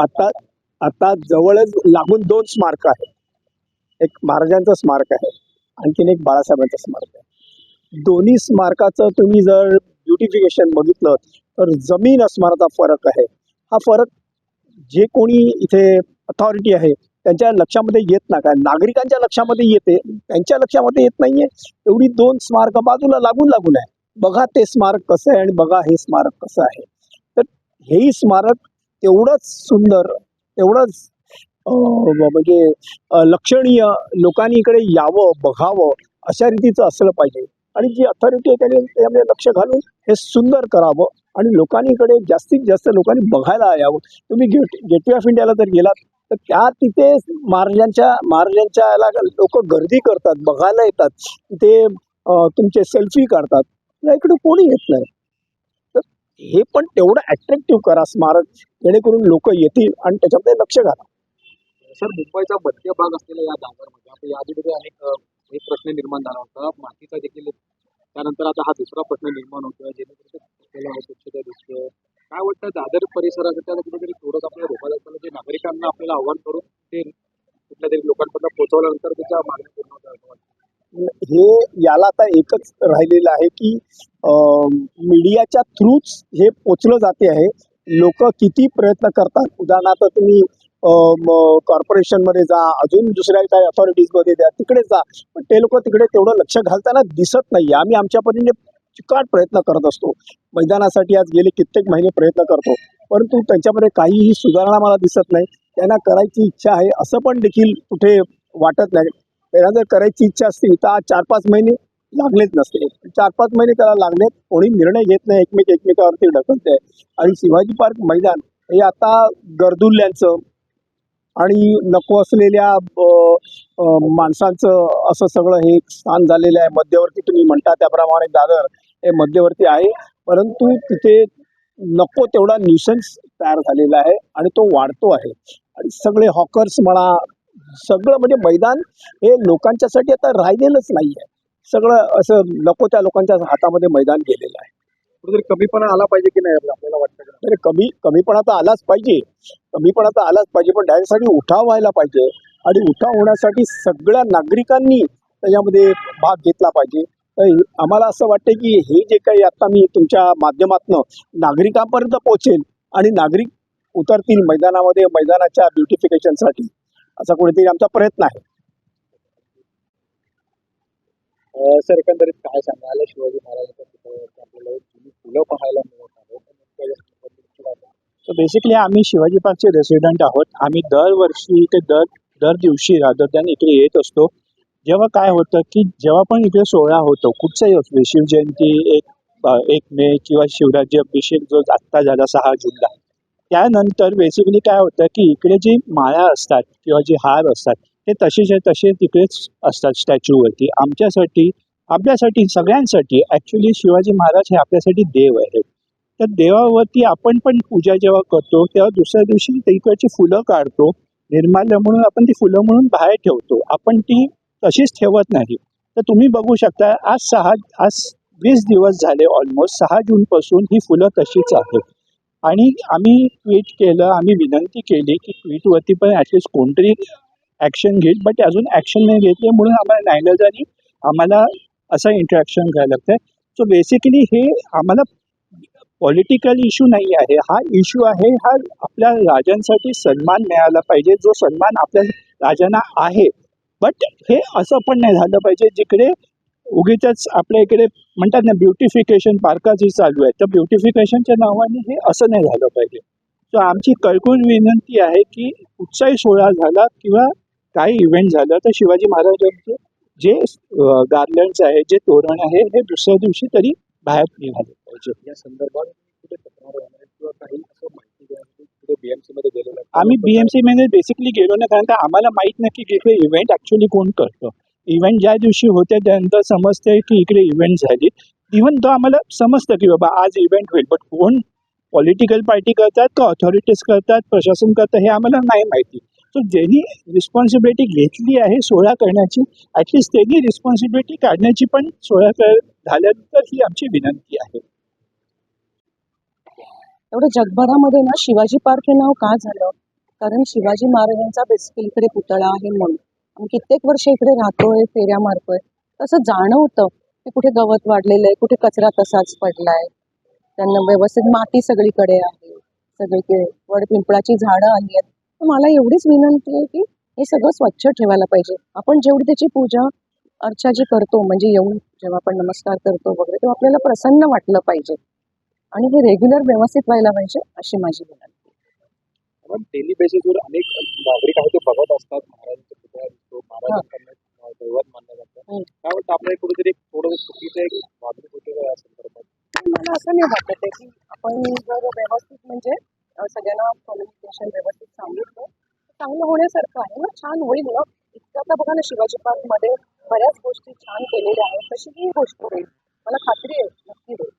आता आता जवळच लागून दोन स्मारक आहेत. एक महाराजांचं स्मारक आहे आणखीन एक बाळासाहेबांचं स्मारक आहे. दोन्ही स्मारकाचं तुम्ही जर ब्युटिफिकेशन बघितलं तर जमीन असणाराचा फरक आहे. हा फरक जे कोणी इथे अथॉरिटी आहे त्यांच्या लक्षामध्ये येत नाही. काय नागरिकांच्या लक्षामध्ये येते त्यांच्या लक्षामध्ये येत नाहीये. एवढी दोन स्मारक बाजूला लागून लागून आहे. बघा ते स्मारक कसं आहे आणि बघा हे स्मारक कसं आहे. तर हेही स्मारक तेवढंच सुंदर तेवढंच म्हणजे लक्षणीय लोकांनी इकडे यावं बघावं अशा रीतीचं असलं पाहिजे. आणि जी अथॉरिटी आहे त्याने त्यामध्ये लक्ष घालून हे सुंदर करावं आणि लोकांनी इकडे जास्तीत जास्त लोकांनी बघायला यावं. तुम्ही गेट गेटवे ऑफ इंडियाला जर गेलात तर त्या तिथे महाराजांच्या महाराजांच्या याला लोक गर्दी करतात बघायला येतात. तिथे तुमचे सेल्फी काढतात. इकडे कोणी येत नाही. हे पण तेवढं अट्रॅक्टिव्ह करा स्मारक जेणेकरून लोक येतील आणि त्याच्यामध्ये लक्ष घाला. सर मुंबईचा मध्य भाग असलेल्या या दादरमध्ये आता याआधी देखील अनेक एक प्रश्न निर्माण झाला होता. मातीचा देखील त्यानंतर आता हा दुसरा प्रश्न निर्माण होतोय. जेणेकरून स्वच्छता दिसतोय. काय वाटतं दादर परिसरात त्याला कुठेतरी थोडंसं आपल्याला रोखायला जे नागरिकांना आपल्याला आव्हान करून ते कुठल्या तरी लोकांपर्यंत पोहोचवल्यानंतर त्याच्या मागणी पूर्ण होतात असं वाटतं. हे याला आता एकच राहिलेलं आहे की मीडियाच्या थ्रूच हे पोचलं जाते आहे. लोक किती प्रयत्न करतात. उदाहरणार्थ तुम्ही कॉर्पोरेशनमध्ये जा अजून दुसऱ्या काही अथॉरिटीजमध्ये द्या तिकडे जा. पण ते लोक तिकडे तेवढं लक्ष घालताना दिसत नाही. आम्ही आमच्या परीने चिकाट प्रयत्न करत असतो. मैदानासाठी आज गेले कित्येक महिने प्रयत्न करतो. परंतु त्यांच्यामध्ये काहीही सुधारणा मला दिसत नाही. त्यांना करायची इच्छा आहे. असं पण देखील कुठे वाटत नाही. त्याला जर करायची इच्छा असती तर आज चार पाच महिने लागलेच नसते चार पाच महिने त्याला लागलेत कोणी निर्णय घेत नाही एकमेक एकमेकावरती ढकलते आणि शिवाजी पार्क मैदान हे आता गर्दुल्ल्यांचं आणि नको असलेल्या माणसांचं असं सगळं हे स्थान झालेलं आहे. मध्यवर्ती तुम्ही म्हणता त्याप्रमाणे दादर हे मध्यवर्ती आहे. परंतु तिथे नको तेवढा न्यूसन्स तयार झालेला आहे आणि तो वाढतो आहे. आणि सगळे हॉकर्स म्हणा सगळं म्हणजे मैदान हे लोकांच्यासाठी आता राहिलेलंच नाही आहे सगळं असं नको त्या लोकांच्या हातामध्ये मैदान गेलेलं आहे. कुठेतरी कमीपणा आला पाहिजे की नाही आपल्याला वाटतं तर कमी कमीपणा तर आलाच पाहिजे. कमीपणा तर आलाच पाहिजे पण त्याच्यासाठी उठाव व्हायला पाहिजे आणि उठाव होण्यासाठी सगळ्या नागरिकांनी त्याच्यामध्ये भाग घेतला पाहिजे. आम्हाला असं वाटतं की हे जे काही आता मी तुमच्या माध्यमातनं नागरिकांपर्यंत पोहोचेल आणि नागरिक उतरतील मैदानामध्ये मैदानाच्या ब्युटिफिकेशनसाठी असा कुठेतरी आमचा प्रयत्न आहे. सर एकंदरीत काय सांगाल? शिवाजी महाराजांच्या पुतळ्यावरती आपल्याला एक जुनी फुलं पाहायला मिळत आहे तर नेमकं याबद्दल तुमची काय मत? सो बेसिकली आम्ही शिवाजी पार्कचे रेसिडेंट आहोत. आम्ही दरवर्षी ते दर दर दिवशी दॅन इकडे येत असतो. जेव्हा काय होतं की जेव्हा पण इकडे सोहळा होतो कुठचाही असू दे, शिवजयंती एक एक मे किंवा शिवराज्य अभिषेक जो आत्ता झाला सहा जूनला त्यानंतर बेसिकली काय होतं की इकडे जी माळा असतात किंवा जे हार असतात ते तसेच तसे तिकडेच असतात स्टॅच्यूवरती आमच्यासाठी आपल्यासाठी सगळ्यांसाठी ॲक्च्युली शिवाजी महाराज हे आपल्यासाठी देव आहेत. तर देवावरती आपण पण पूजा जेव्हा करतो तेव्हा दुसऱ्या दिवशी तिकडची फुलं काढतो निर्माल्य म्हणून आपण ती फुलं म्हणून बाहेर ठेवतो. आपण ती तशीच ठेवत नाही. तर तुम्ही बघू शकता आज सहा आज वीस दिवस झाले ऑलमोस्ट सहा जूनपासून ही फुलं तशीच आहेत. आणि आम्ही ट्विट केलं आम्ही विनंती केली की ट्विटवरती पण ॲटलिस्ट कोणतरी ॲक्शन घेईल बट अजून ॲक्शन नाही घेतली म्हणून आम्हाला नायनर्जांनी आम्हाला असं इंटरॅक्शन घ्यायला लागतं सो बेसिकली हे आम्हाला पॉलिटिकल इश्यू नाही आहे. हा इश्यू आहे हा आपल्या राजांसाठी सन्मान मिळाला पाहिजे जो सन्मान आपल्या राजांना आहे. बट हे असं पण नाही झालं पाहिजे जिकडे उगीच आपल्या इकडे म्हणतात ना ब्युटिफिकेशन पार्काची चालू आहे. तर ब्युटिफिकेशनच्या नावाने हे असं नाही झालं पाहिजे. सो आमची कळकून विनंती आहे की कुठचाही सोहळा झाला किंवा काही इव्हेंट झालं तर शिवाजी महाराजांचे जे गार्लंड्स आहे जे तोरण आहे हे दुसऱ्या दिवशी तरी बाहेर निघाले पाहिजे. या संदर्भात आम्ही बीएमसी मध्ये बेसिकली गेलो ना कारण का आम्हाला माहीत नाही की इव्हेंट ऍक्च्युली कोण करतं. इव्हेंट ज्या दिवशी होते त्यानंतर समजते की इकडे इव्हेंट झाली. इव्हन तो आम्हाला समजतं की बाबा आज इव्हेंट होईल बट कोण पॉलिटिकल पार्टी करतात का ऑथॉरिटीज करतात प्रशासन करतात हे आम्हाला नाही माहिती. सो ज्यांनी रिस्पॉन्सिबिलिटी घेतली आहे सोहळा करण्याची ॲटलिस्ट त्यांनी रिस्पॉन्सिबिलिटी काढण्याची पण सोहळा कर झाल्यानंतर ही आमची विनंती आहे. एवढं जगभरामध्ये ना शिवाजी पार्क हे नाव का झालं? कारण शिवाजी महाराजांचा बेसिकली इकडे पुतळा आहे म्हणून. कित्येक वर्ष इकडे राहतोय फेऱ्या मारतोय. तसं जाणवतं की कुठे गवत वाढलेलं आहे कुठे कचरा तसाच पडलाय. त्यांना व्यवस्थित माती सगळीकडे आहे. सगळीकडे वड पिंपळाची झाडं आली आहेत. तर मला एवढीच विनंती आहे की हे सगळं स्वच्छ ठेवायला पाहिजे. आपण जेवढी त्याची पूजा अर्चा जी करतो म्हणजे येऊन जेव्हा आपण नमस्कार करतो वगैरे तेव्हा आपल्याला प्रसन्न वाटलं पाहिजे. आणि हे रेग्युलर व्यवस्थित व्हायला पाहिजे अशी माझी विनंती डेली बेसिसवर अनेक नागरिक आहेत ते बघत असतात महाराजांचा पुतळा दिसतो महाराजांना दैवत मानलं जातं. हम्म. काय वाटतं आपल्याला कुठेतरी थोडं चुकीचं एक वागणूक होते का या संदर्भात? मला असं नाही वाटत आहे की आपण जर व्यवस्थित म्हणजे सगळ्यांना कम्युनिकेशन व्यवस्थित सांगितलं तर चांगलं होण्यासारखं आहे. ना छान होईल ना इतकं आता बघा ना शिवाजी पार्कमध्ये बऱ्याच गोष्टी छान केलेल्या आहेत तशी ही गोष्ट होईल. मला खात्री आहे नक्की होईल.